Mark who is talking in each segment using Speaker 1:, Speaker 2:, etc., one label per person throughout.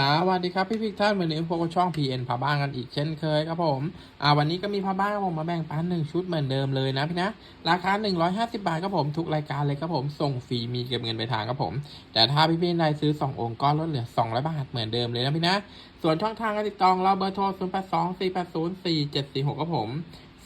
Speaker 1: สวัสดีครับพี่พิกท่านวันนี้พวกช่อง PN พาบ้านกันอีกเช่นเคยครับผมอ่าวันนี้ก็มีพาบ้านผมมาแบ่งปันหนึ่งชุดเหมือนเดิมเลยนะพี่นะราคา 150 บาทครับผมทุกรายการเลยครับผมส่งฟรีมีเก็บเงินไปทางครับผม แต่ถ้าพี่พี่ใดซื้อ 2 องค์ก็ลดเหลือ 200 บาทเหมือนเดิมเลยนะพี่นะ ส่วนช่องทางการติดต่อเราเบอร์โทร 0 8 2 4 8 0 4 7 4 6ครับผม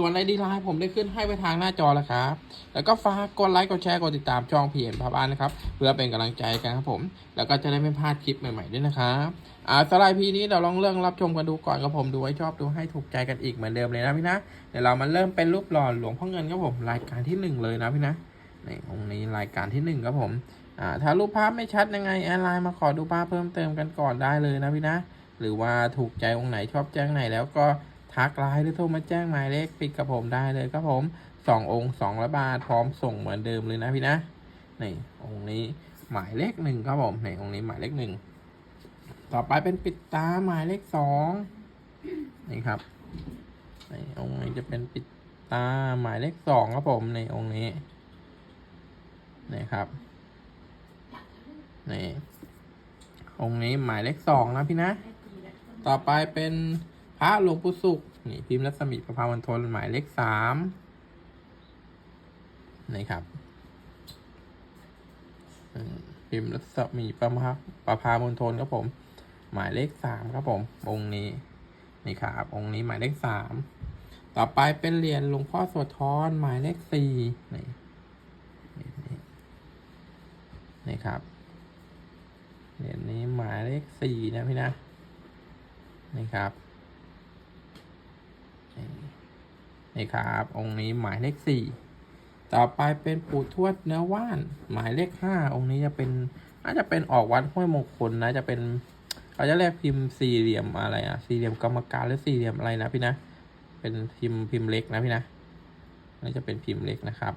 Speaker 1: ส่วนไอดีไลน์ผมได้ขึ้นให้ไว้ทางหน้าจอแล้วครับ แล้วก็ฝากกดไลค์กดแชร์กดติดตามช่อง PN พาบ้านนะครับ เพื่อเป็นกำลังใจกันครับผม แล้วก็จะได้ไม่พลาดคลิปใหม่ๆด้วยนะครับอ่าสไลด์พีนี้เดี๋ยวลองเรื่องรับชมกันดูก่อนครับผมดูให้ชอบดูให้ถูกใจกันอีกเหมือนเดิมเลยนะพี่นะเดี๋ยวเรามาเริ่มเป็นรูปหล่อหลวงพ่อเงินครับผมรายการที่หนึ่งเลยนะพี่นะในองค์นี้รายการที่หนึ่งครับผมอ่าถ้ารูปภาพไม่ชัดยังไงแอดไลน์มาขอดูภาพเพิ่มเติมกันก่อนได้เลยนะพี่นะ หรือว่าถูกใจองค์ไหนชอบแจ้งไหนแล้วก็ ทักไลน์หรือโทรมาแจ้งหมายเลขปิดกับผมได้เลยครับผมสององค์สองร้อยบาทพร้อมส่งเหมือนเดิมเลยนะพี่นะนี่องค์นี้หมายเลขหนึ่งครับผมนี่องค์นี้หมายเลขหนึ่งต่อไปเป็นปิดตาหมายเลขสองนี่ครับในองค์นี้จะเป็นปิดตาหมายเลขสองครับผมในองค์นี้นี่ครับนี่องค์นี้หมายเลขสองนะพี่นะ ต่อไปเป็น พระหลวงปู่สุขนี่พิมพ์รัศมีประภาวันทนหมายเลขสามนี่ครับพิมพ์รัศมีประภาประภาวันทนครับผม หมายเลขสามครับผมองค์นี้นี่ครับองค์นี้หมายเลขสามต่อไปเป็นเหรียญหลวงพ่อโสธรหมายเลขสี่นี่นี่นี่ครับเหรียญนี้หมายเลขสี่นะพี่นะนี่ครับนี่ นี่ครับ องค์นี้หมายเลขสี่ต่อไปเป็นปู่ทวดเนื้อว่าน หมายเลขห้าองค์นี้จะเป็นน่าจะเป็นออกวัดห้วยมงคลนะจะเป็นเขาจะเรียกพิมพ์สี่เหลี่ยมอะไรอะสี่เหลี่ยมกรรมการหรือสี่เหลี่ยมอะไรนะพี่นะ เป็นพิมพ์พิมพ์เล็กนะพี่นะนี่จะเป็นพิมพ์เล็กนะครับ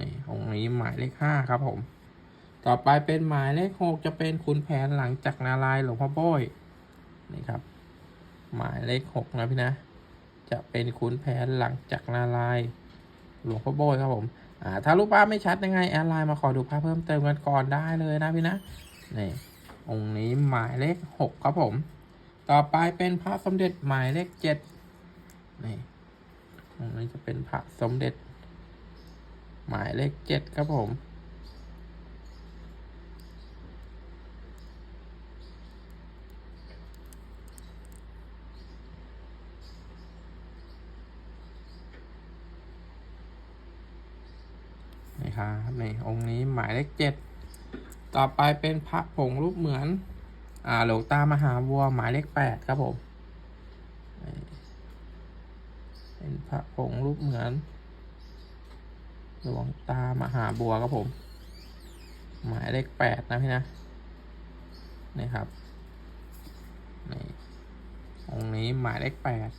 Speaker 1: นี่องค์นี้หมายเลขห้าครับผม ต่อไปเป็นหมายเลขหกจะเป็นขุนแผนหลังจากนารายหลวงพ่อโบ้ยนี่ครับ หมายเลขหกนะพี่นะ จะเป็นขุนแผนหลังจากนารายหลวงพ่อโบยครับผมอ่าถ้ารูปภาพไม่ชัดยังไงแอดไลน์มาขอดูภาพเพิ่มเติมกันก่อนได้เลยนะพี่นะนี่องค์นี้หมายเลขหกครับผม ต่อไปเป็นพระสมเด็จหมายเลขเจ็ดนี่องค์นี้จะเป็นพระสมเด็จ หมายเลขเจ็ดครับผม ครับนี่องค์นี้หมายเลขเจ็ดต่อไปเป็นพระผงรูปเหมือน อ่าหลวงตามหาวัวหมายเลขแปดครับผมเป็นพระผงรูปเหมือน หลวงตามหาบัวครับผม หมายเลขแปดนะพี่นะนี่ครับนี่องค์นี้หมายเลขแปด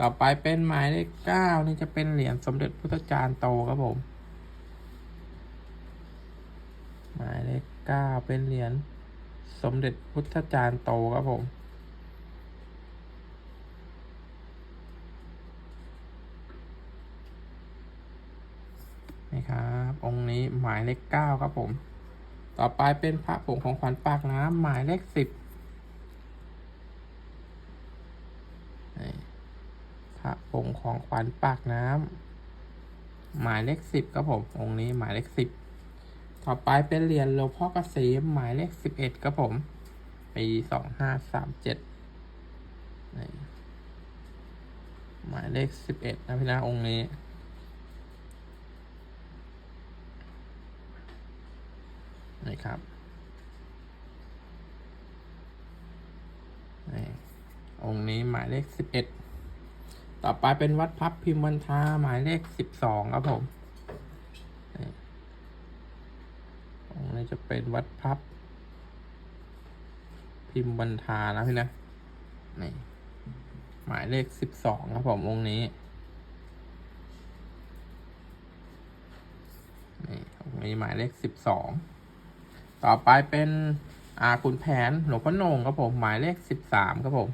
Speaker 1: ต่อไปเป็นหมายเลขเก้านี่จะเป็นเหรียญสมเด็จพุทธจารย์โตครับผม หมายเลขเก้าเป็นเหรียญสมเด็จพุทธจารย์โตครับผมนี่ครับ องค์นี้หมายเลขเก้าครับผม ต่อไปเป็นพระผงของขวัญปากน้ำหมายเลขสิบพระผงของขวัญปากน้ำหมายเลขสิบครับผม องค์นี้หมายเลขสิบ ต่อไปเป็นเหรียญหลวงพ่อเกษมหมายเลขสิบเอ็ดครับผมปีสองห้าสามเจ็ดหมายเลขสิบเอ็ดนะพี่นะองค์นี้ นี่ครับนี่องค์นี้หมายเลขสิบเอ็ดต่อไปเป็นวัดพับพิมพ์วันทาหมายเลขสิบสองครับผมนี่องค์นี้ จะเป็นวัดพับ พิมพ์วันทานะพี่นะนี่หมายเลขสิบสองครับผมองค์นี้นี่องค์นี้หมายเลขสิบสองต่อไปเป็นอาคุณแผนหลวงพ่อโหนงครับผมหมายเลขสิบสามครับผม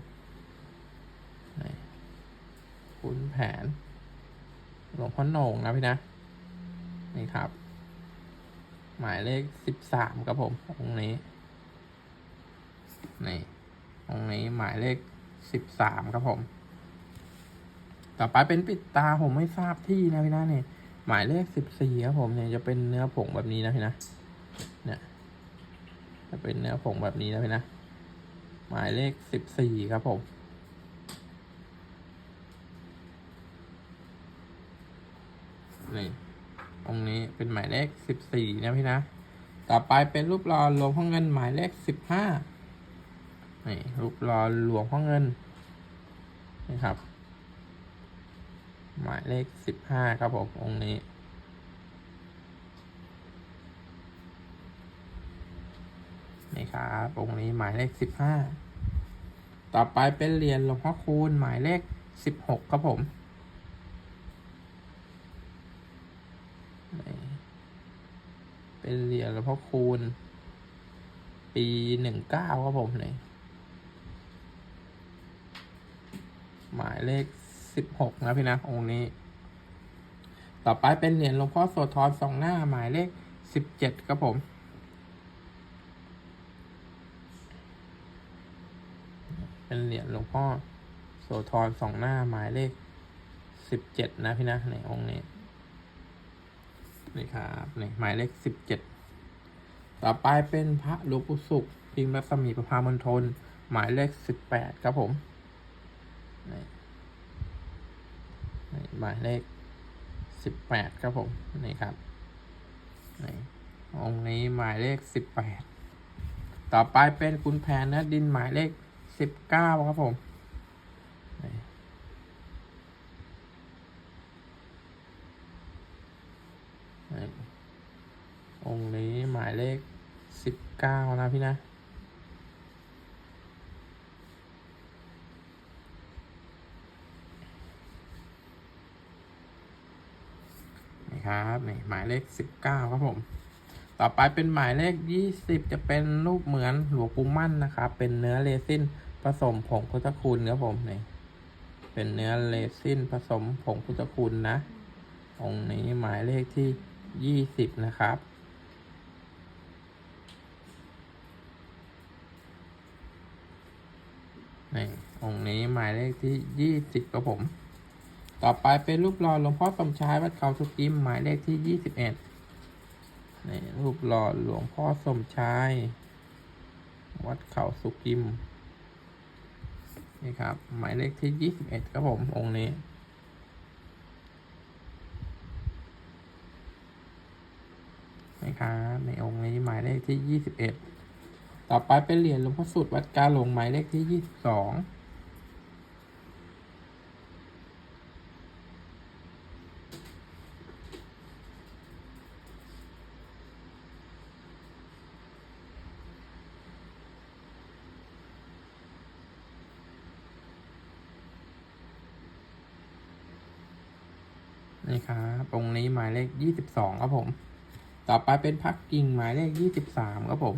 Speaker 1: คุณแผน หลวงพ่อโหนงนะพี่นะ นี่ครับ หมายเลขสิบสามครับผมองค์นี้นี่ตรงนี้หมายเลขสิบสามครับผม ต่อไปเป็นปิดตาผมไม่ทราบที่นะพี่นะเนี่ยหมายเลขสิบสี่ครับผมเนี่ยจะเป็นเนื้อผงแบบนี้นะพี่นะเนี่ยจะเป็นเนื้อผงแบบนี้นะพี่นะหมายเลขสิบสี่ครับผมนี่ ตรงนี้เป็นหมายเลขสิบสี่นะพี่นะ ต่อไปเป็นรูปหล่อหลวงพ่อเงินหมายเลขสิบห้านี่รูปหล่อหลวงพ่อเงินนี่ครับ หมายเลขสิบห้าครับผมองค์นี้นี่ครับองค์นี้หมายเลขสิบห้าต่อไปเป็นเหรียญหลวงพ่อคูณหมายเลขสิบหกครับผมนี่ เป็นเหรียญหลวงพ่อคูณ ปีหนึ่งเก้าครับผมนี่หมายเลขสิบหกนะพี่นะองค์นี้ ต่อไปเป็นเหรียญหลวงพ่อโสธรสองหน้าหมายเลขสิบเจ็ดครับผมเป็นเหรียญหลวงพ่อโสธรสองหน้าหมายเลขสิบเจ็ดนะพี่นะในองค์นี้ นี่ครับนี่หมายเลขสิบเจ็ดต่อไปเป็นพระหลวงปู่สุขพิมพ์รัศมีประพามณฑลหมายเลขสิบแปดครับผมนี่นี่หมายเลขสิบแปดครับผมนี่ครับนี่องค์นี้หมายเลขสิบแปดต่อไปเป็นคุณแผนเนื้อดินหมายเลขสิบเก้าครับผมนี่นี่ องค์นี้หมายเลขสิบเก้านะพี่นะ นี่ครับ นี่หมายเลขสิบเก้าครับผม ต่อไปเป็นหมายเลขยี่สิบจะเป็นรูปเหมือนหลวงปู่มั่นนะครับ เป็นเนื้อเรซินผสมผงพุทธคุณครับผมนี่เป็นเนื้อเรซินผสมผงพุทธคุณนะองค์นี้หมายเลขที่ยี่สิบนะครับ นี่องค์นี้หมายเลขที่ยี่สิบครับผม ต่อไปเป็นรูปหล่อหลวงพ่อสมชายวัดเขาสุกิมหมายเลขที่ยี่สิบเอ็ดนี่รูปหล่อหลวงพ่อสมชาย วัดเขาสุกิมนี่ครับ หมายเลขที่ยี่สิบเอ็ดครับผมองค์นี้นี่ครับในองค์นี้หมายเลขที่ยี่สิบเอ็ด ต่อไปเป็นเหรียญหลวงพ่อสุดวัดกาหลงหมายเลขที่ยี่สิบสองนี่ครับองค์นี้หมายเลขยี่สิบสองครับผม ต่อไปเป็นพักกิ่งหมายเลขยี่สิบสามครับผม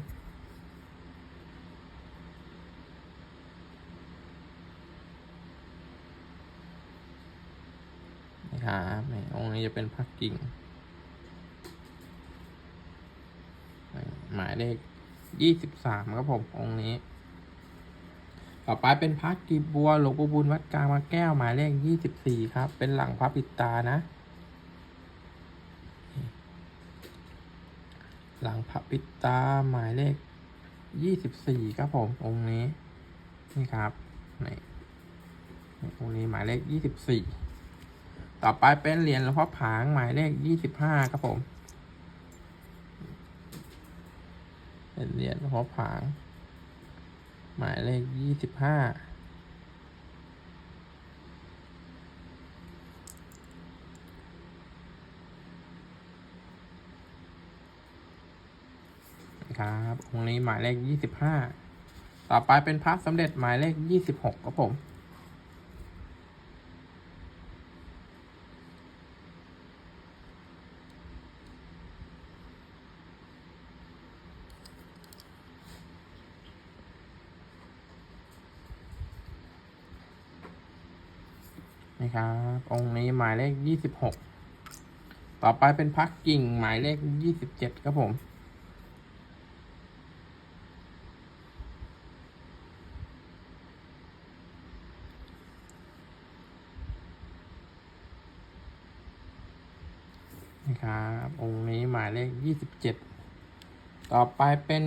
Speaker 1: นี่ครับนี่องค์นี้จะเป็นพักกิ่ง หมายเลขยี่สิบสามครับผมองค์นี้ ต่อไปเป็นพระกีบัวหลวงปู่บุญวัดกลางมาแก้วหมายเลขยี่สิบสี่ครับ เป็นหลังพระปิดตานะ หลังพระปิดตาหมายเลขยี่สิบสี่ครับผมองค์นี้ นี่ครับนี่องค์นี้หมายเลขยี่สิบสี่ ต่อไปเป็นเหรียญหลวงพ่อผางหมายเลขยี่สิบห้าครับผม เป็นเหรียญหลวงพ่อผาง หมายเลขยี่สิบห้าครับองค์นี้หมายเลขยี่สิบห้า ต่อไปเป็นพระสมเด็จหมายเลขยี่สิบหกครับผมะครับ องค์นี้หมายเลขยี่สิบหกต่อไปเป็นพักกิ่งหมายเลขยี่สิบเจ็ดครับผม นะครับ องค์นี้หมายเลขยี่สิบเจ็ดต่อไปเป็น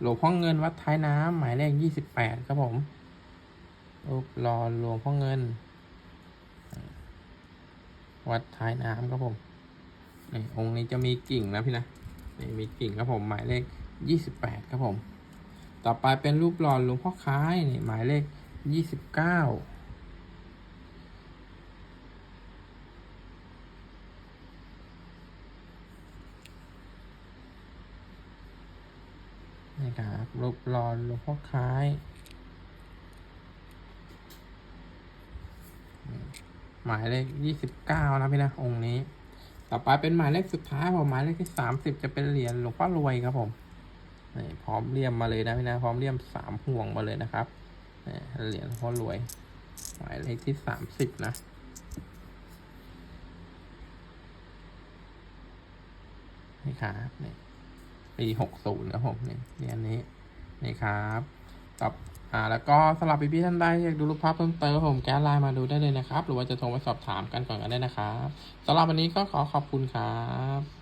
Speaker 1: หลวงพ่อเงินวัดท้ายน้ำหมายเลขยี่สิบแปดครับผมรูปรอหลวงพ่อเงิน วัดท้ายน้ำครับผมนี่องค์นี้จะมีกิ่งนะพี่นะนี่มีกิ่งครับผมหมายเลขยี่สิบแปดครับผม ต่อไปเป็นรูปหล่อหลวงพ่อคล้ายนี่หมายเลขยี่สิบเก้านี่ครับรูปหล่อหลวงพ่อคล้าย ห มายเลขยี่สิบเก้านะพี่นะองค์นี้ ต่อไปเป็นหมายเลขสุดท้ายผมหมายเลขที่สามสิบจะเป็นเหรียญหลวงพ่อรวยครับผมนี่พร้อมเลี่ยมมาเลยนะพี่นะพร้อมเลี่ยมสามห่วงมาเลยนะครับนี่เหรียญหลวงพ่อรวย หมายเลขที่สามสิบนะนี่ครับนี่ปีหกศูนย์ครับผมนี่เหรียญนี้นี่ครับต่อ อ่าแล้วก็สำหรับพี่ๆท่านใดอยากดูรูปภาพเพิ่มเติมผมแก้ไลน์มาดูได้เลยนะครับ หรือว่าจะโทรมาสอบถามกันก่อนก็ได้นะครับสำหรับวันนี้ก็ขอขอบคุณครับ